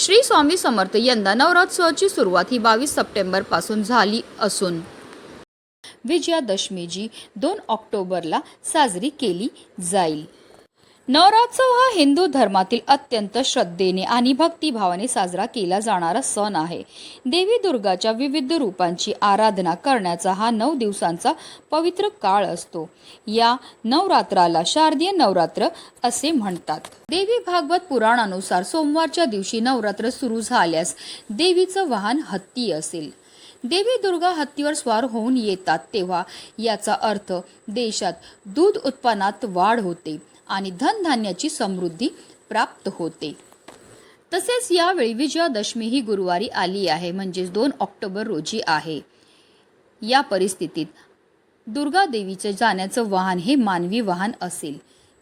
श्री स्वामी समर्थ यंदा नवरात्रोत्सवाची सुरुवात ही बावीस सप्टेंबरपासून झाली असून. विजयादशमी जी दोन ऑक्टोबरला साजरी केली जाईल. नवरात्सव हा हिंदू धर्मातील अत्यंत श्रद्धेने आणि भक्तिभावाने साजरा केला जाणारा सण आहे. देवी दुर्गाच्या विविध रूपांची आराधना करण्याचा हा नऊ दिवसांचा पवित्र काळ असतो. या नवरात्राला शारदीय नवरात्र असे म्हणतात. देवी भागवत पुराणानुसार सोमवारच्या दिवशी नवरात्र सुरू झाल्यास देवीचं वाहन हत्ती असेल. देवी दुर्गा हत्तीवर स्वार होऊन येतात तेव्हा याचा अर्थ देशात दूध उत्पन्नात वाढ होते. आणि धनधान्याची समृद्धी प्राप्त होते. तसेच यावेळी विजयादशमी ही गुरुवारी आली आहे म्हणजेच दोन ऑक्टोबर रोजी आहे. या परिस्थितीत दुर्गा देवीचे जाण्याचं वाहन हे मानवी वाहन असेल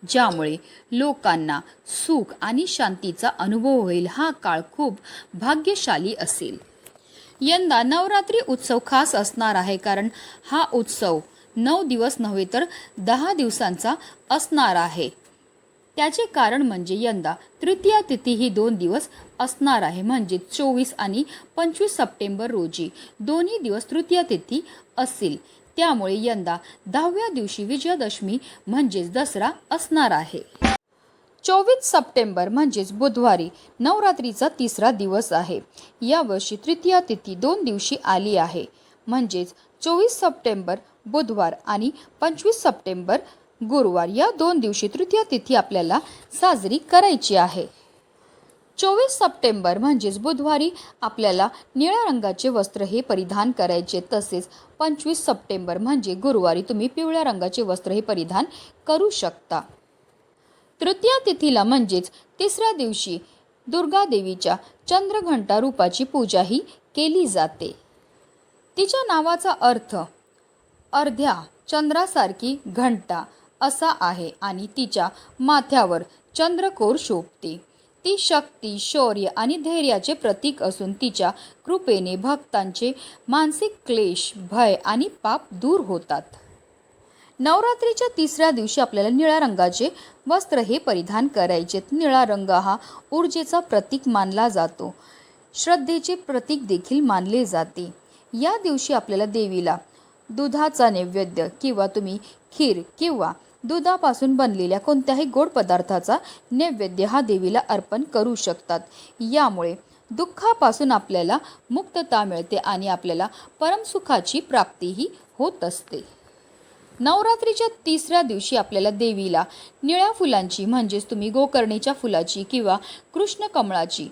ज्यामुळे लोकांना सुख आणि शांतीचा अनुभव होईल हा काळ खूप भाग्यशाली असेल. यंदा नवरात्री उत्सव खास असणार आहे कारण हा उत्सव नऊ दिवस नव्हे तर दहा दिवसांचा असणार आहे. त्याचे कारण म्हणजे यंदा तृतीया तिथी ही दोन दिवस असणार आहे. म्हणजे चोवीस आणि पंचवीस सप्टेंबर रोजी दोन्ही दिवस तृतीया तिथी असतील त्यामुळे यंदा दहाव्या दिवशी विजयादशमी म्हणजेच दसरा असणार आहे. चोवीस सप्टेंबर म्हणजेच बुधवारी नवरात्रीचा तिसरा दिवस आहे. यावर्षी तृतीया तिथी दोन दिवशी आली आहे. म्हणजेच चोवीस सप्टेंबर बुधवार आणि पंचवीस सप्टेंबर गुरुवार या दोन दिवशी तृतीय तिथी आपल्याला साजरी करायची आहे. चोवीस सप्टेंबर म्हणजेच बुधवारी आपल्याला निळ्या रंगाचे वस्त्र हे परिधान करायचे. तसेच पंचवीस सप्टेंबर म्हणजे गुरुवारी तुम्ही पिवळ्या रंगाचे वस्त्र हे परिधान करू शकता. तृतीया तिथीला म्हणजेच तिसऱ्या दिवशी दुर्गादेवीच्या चंद्रघंटा रूपाची पूजाही केली जाते. तिच्या नावाचा अर्थ अर्ध्या चंद्रासारखी घंटा असा आहे आणि तिच्या माथ्यावर चंद्रकोर शोभते. ती शक्ती शौर्य आणि धैर्याचे प्रतीक असून तिच्या कृपेने भक्तांचे मानसिक क्लेश भय आणि पाप दूर होतात. नवरात्रीच्या तिसऱ्या दिवशी आपल्याला निळ्या रंगाचे वस्त्र हे परिधान करायचे. निळा रंग हा ऊर्जेचा प्रतीक मानला जातो. श्रद्धेचे प्रतीक देखील मानले जाते. या दिवशी आपल्याला देवीला दुधाचा नैवेद्य किंवा तुम्ही खीर किंवा दुधापासून बनलेल्या कोणत्याही गोड पदार्थाचा नैवेद्य हा देवीला अर्पण करू शकतात. यामुळे दुःखापासून आपल्याला मुक्तता मिळते आणि आपल्याला परमसुखाची प्राप्तीही होत असते. नवरात्रीच्या तिसऱ्या दिवशी आपल्याला देवीला निळ्या फुलांची म्हणजेच तुम्ही गोकर्णीच्या फुलाची किंवा कृष्ण कमळाची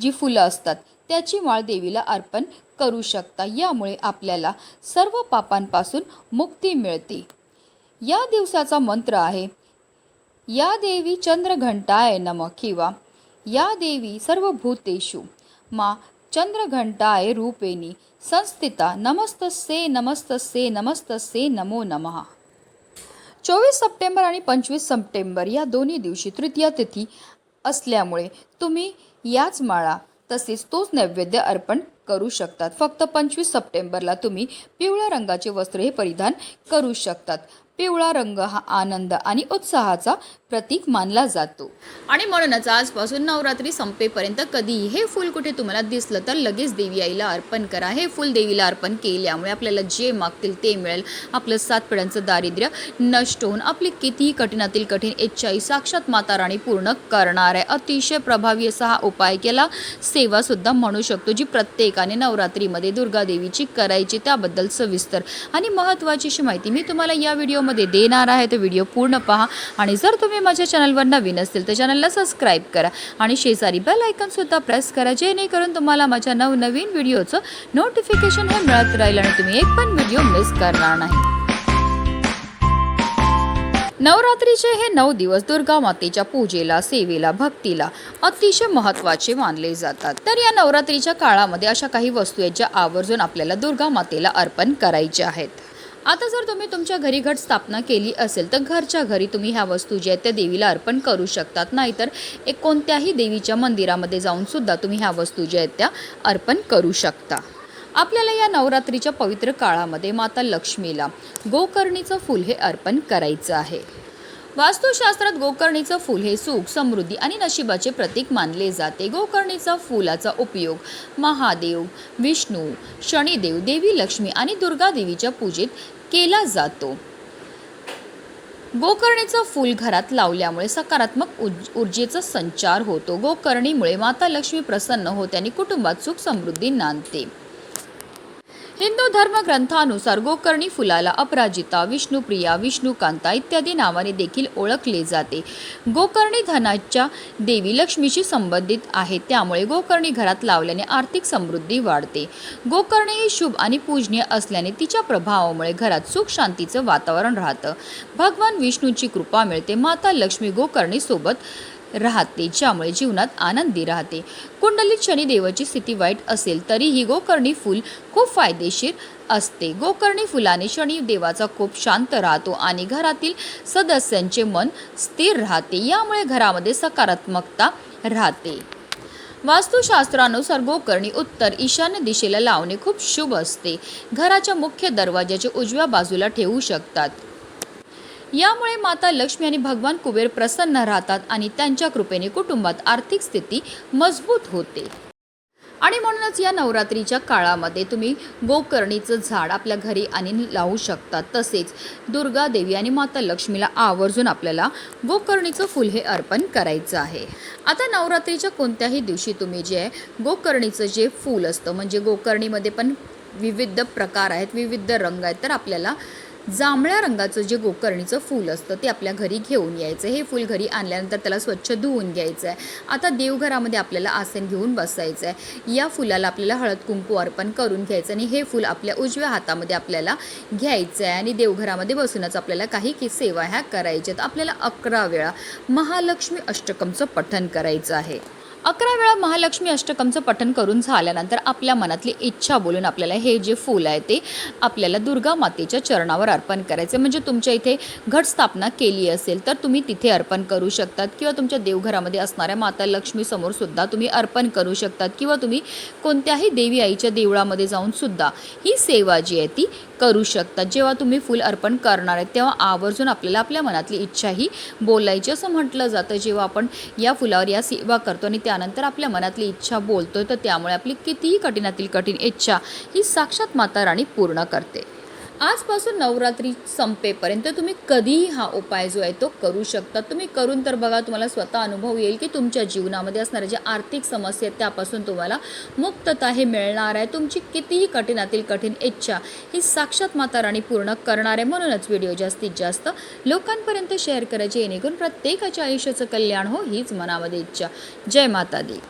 जी फुलं असतात त्याची माळ देवीला अर्पण करू शकता. यामुळे आपल्याला सर्व पापांपासून मुक्ती मिळते. या दिवसाचा मंत्र आहे या देवी चंद्रघंटाय नम किंवा या देवी सर्व भूतेषु मा चंद्रघंटाय रूपेणी संस्थिता नमस्तसे नमस्तसे नमस्तसे नमो नमः. चोवीस सप्टेंबर आणि पंचवीस सप्टेंबर या दोन्ही दिवशी तृतीया तिथी असल्यामुळे तुम्ही याच माळा तसेच तोच नैवेद्य अर्पण करू शकतात. फक्त पंचवीस सप्टेंबरला तुम्ही पिवळ्या रंगाचे वस्त्र हे परिधान करू शकतात. पिवळा रंग हा आनंद आणि उत्साहाचा प्रतीक मानला जातो. आणि म्हणूनच आजपासून नवरात्री संपेपर्यंत कधीही हे फूल कुठे तुम्हाला दिसलं तर लगेच देवी आईला अर्पण करा. हे फूल देवीला अर्पण केल्यामुळे आपल्याला जे मागतील ते मिळेल. आपलं सात पिढ्यांचं दारिद्र्य नष्ट होऊन आपली कितीही कठीणातील कठीण इच्छाही साक्षात माता राणी पूर्ण करणार आहे. अतिशय प्रभावी असा हा उपाय केला सेवासुद्धा म्हणू शकतो जी प्रत्येकाने नवरात्रीमध्ये दुर्गा देवीची करायची त्याबद्दल सविस्तर आणि महत्त्वाची अशी माहिती मी तुम्हाला या व्हिडिओ व्हिडिओमध्ये देणार आहे तर व्हिडिओ पूर्ण पहा. आणि जर तुम्ही माझ्या चॅनलवर नवीन असतील तर चॅनलला सबस्क्राईब करा. आणि शेजारी बेल आयकनसुद्धा प्रेस करा जेणेकरून तुम्हाला माझ्या नवनवीन व्हिडिओचं नोटिफिकेशन हे मिळत राहील आणि तुम्ही एक पण व्हिडिओ मिस करणार नाही. नवरात्रीचे हे नऊ दिवस दुर्गा मातेच्या पूजेला सेवेला भक्तीला अतिशय महत्त्वाचे मानले जातात. तर या नवरात्रीच्या काळामध्ये अशा काही वस्तू आहेत ज्या आवर्जून आपल्याला दुर्गा मातेला अर्पण करायच्या आहेत. आता जर तुम्ही तुमच्या घरी घट स्थापना केली असेल तर घरच्या घरी तुम्ही ह्या वस्तू ज्या आहेत त्या देवीला अर्पण करू शकतात. नाहीतर एक कोणत्याही देवीच्या मंदिरामध्ये जाऊन सुद्धा तुम्ही ह्या वस्तू ज्या आहेत त्या अर्पण करू शकता. आपल्याला या नवरात्रीच्या पवित्र काळामध्ये माता लक्ष्मीला गोकर्णीचं फूल हे अर्पण करायचं आहे. वास्तुशास्त्रात गोकर्णीचं फूल हे सुख समृद्धी आणि नशिबाचे प्रतीक मानले जाते. गोकर्णीचा फुलाचा उपयोग महादेव विष्णू शनिदेव देवी लक्ष्मी आणि दुर्गा देवीच्या पूजेत केला जातो. गोकर्णीचं फूल घरात लावल्यामुळे सकारात्मक उज- ऊर्जेचा संचार होतो. गोकर्णीमुळे माता लक्ष्मी प्रसन्न होते आणि कुटुंबात सुख समृद्धी नांदते. हिंदू धर्मग्रंथानुसार गोकर्णी फुलाला अपराजिता विष्णुप्रिया विष्णुकांता इत्यादी नावाने देखील ओळखले जाते. गोकर्णी धनाच्या देवी लक्ष्मीशी संबंधित आहे त्यामुळे गोकर्णी घरात लावल्याने आर्थिक समृद्धी वाढते. गोकर्णी ही शुभ आणि पूजनीय असल्याने तिच्या प्रभावामुळे घरात सुख शांतीचं वातावरण राहतं. भगवान विष्णूची कृपा मिळते माता लक्ष्मी गोकर्णी सोबत राहते ज्यामुळे जीवनात आनंदी राहते. कुंडलीत शनिदेवाची स्थिती वाईट असेल तरीही गोकर्णी फूल खूप फायदेशीर असते. गोकर्णी फुलाने शनिदेवाचा खूप शांत राहतो आणि घरातील सदस्यांचे मन स्थिर राहते. यामुळे घरामध्ये सकारात्मकता राहते. वास्तुशास्त्रानुसार गोकर्णी उत्तर ईशान्य दिशेला लावणे खूप शुभ असते. घराच्या मुख्य दरवाजाच्या उजव्या बाजूला ठेवू शकतात. यामुळे माता लक्ष्मी आणि भगवान कुबेर प्रसन्न राहतात आणि त्यांच्या कृपेने कुटुंबात आर्थिक स्थिती मजबूत होते. आणि म्हणूनच या नवरात्रीच्या काळामध्ये तुम्ही गोकर्णीचं झाड आपल्या घरी आणि लावू शकता. तसेच दुर्गा देवी आणि माता लक्ष्मीला आवर्जून आपल्याला गोकर्णीचं फुल हे अर्पण करायचं आहे. आता नवरात्रीच्या कोणत्याही दिवशी तुम्ही जे आहे गोकर्णीचं जे फूल असतं म्हणजे गोकर्णीमध्ये पण विविध प्रकार आहेत विविध रंग आहेत तर आपल्याला जांभळ्या रंगाचं जे गोकर्णीचं फूल असतं ते आपल्या घरी घेऊन यायचं. हे फूल घरी आणल्यानंतर त्याला स्वच्छ धुवून घ्यायचं आहे आता देवघरामध्ये आपल्याला आसन घेऊन बसायचं आहे या फुलाला आपल्याला हळद कुंकू अर्पण करून घ्यायचं आणि हे फूल आपल्या उजव्या हातामध्ये आपल्याला घ्यायचं आहे आणि देवघरामध्ये बसूनच आपल्याला काही की सेवा ह्या करायच्यात. आपल्याला अकरा वेळा महालक्ष्मी अष्टकमचं पठण करायचं आहे. अकरा वेळा महालक्ष्मी अष्टकमचं पठन करून झाल्यानंतर आपल्या मनातली इच्छा बोलून आपल्याला हे जे फूल आहे ते आपल्याला दुर्गा मातेच्या चरणावर अर्पण करायचं. म्हणजे तुमच्या इथे घटस्थापना केली असेल तर तुम्ही तिथे अर्पण करू शकतात किंवा तुमच्या देवघरामध्ये असणाऱ्या माता लक्ष्मीसमोर सुद्धा तुम्ही अर्पण करू शकतात किंवा तुम्ही कोणत्याही देवी आईच्या देवळामध्ये जाऊन सुद्धा ही सेवा जी आहे ती करू शकतात. जेव्हा तुम्ही फूल अर्पण करणार आहे तेव्हा आवर्जून आपल्याला आपल्या मनातली इच्छा ही बोलायची. असं म्हटलं जातं. जेव्हा आपण या फुलावर या सेवा करतो आणि त्या त्यानंतर आपल्या मनातली इच्छा बोलतोय तर त्यामुळे आपली कितीही कठीणातील कठीण इच्छा ही साक्षात माता राणी पूर्ण करते. आजपासून नवरात्री संपेपर्यंत तुम्ही कधीही हा उपाय जो आहे तो करू शकता. तुम्ही करून तर बघा तुम्हाला स्वतः अनुभव येईल की तुमच्या जीवनामध्ये असणाऱ्या ज्या आर्थिक समस्या आहेत त्यापासून तुम्हाला मुक्तता हे मिळणार आहे. तुमची कितीही कठीणातील कठीण इच्छा ही साक्षात माता राणी पूर्ण करणार आहे. म्हणूनच व्हिडिओ जास्तीत जास्त लोकांपर्यंत शेअर करायचे जेणेकरून प्रत्येकाच्या आयुष्याचं कल्याण हो हीच मनामध्ये इच्छा. जय माता दी.